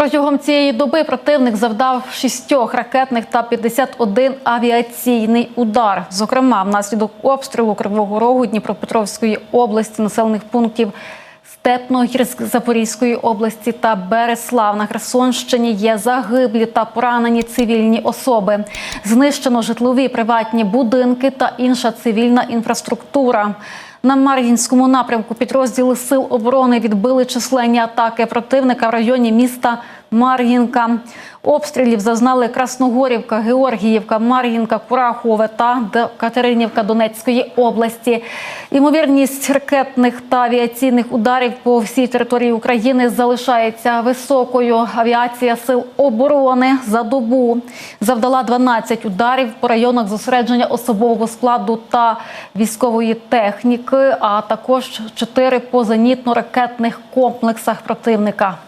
Протягом цієї доби противник завдав шістьох ракетних та 51 авіаційний удар. Зокрема, внаслідок обстрілу Кривого Рогу Дніпропетровської області, населених пунктів Степногірськ Запорізької області та Береслав на Херсонщині є загиблі та поранені цивільні особи. Знищено житлові приватні будинки та інша цивільна інфраструктура. На Мар'їнському напрямку підрозділи сил оборони відбили численні атаки противника в районі міста Мар'їнка. Обстрілів зазнали Красногорівка, Георгіївка, Мар'їнка, Курахове та Катеринівка Донецької області. Імовірність ракетних та авіаційних ударів по всій території України залишається високою. Авіація сил оборони за добу завдала 12 ударів по районах зосередження особового складу та військової техніки, а також чотири по зенітно-ракетних комплексах противника.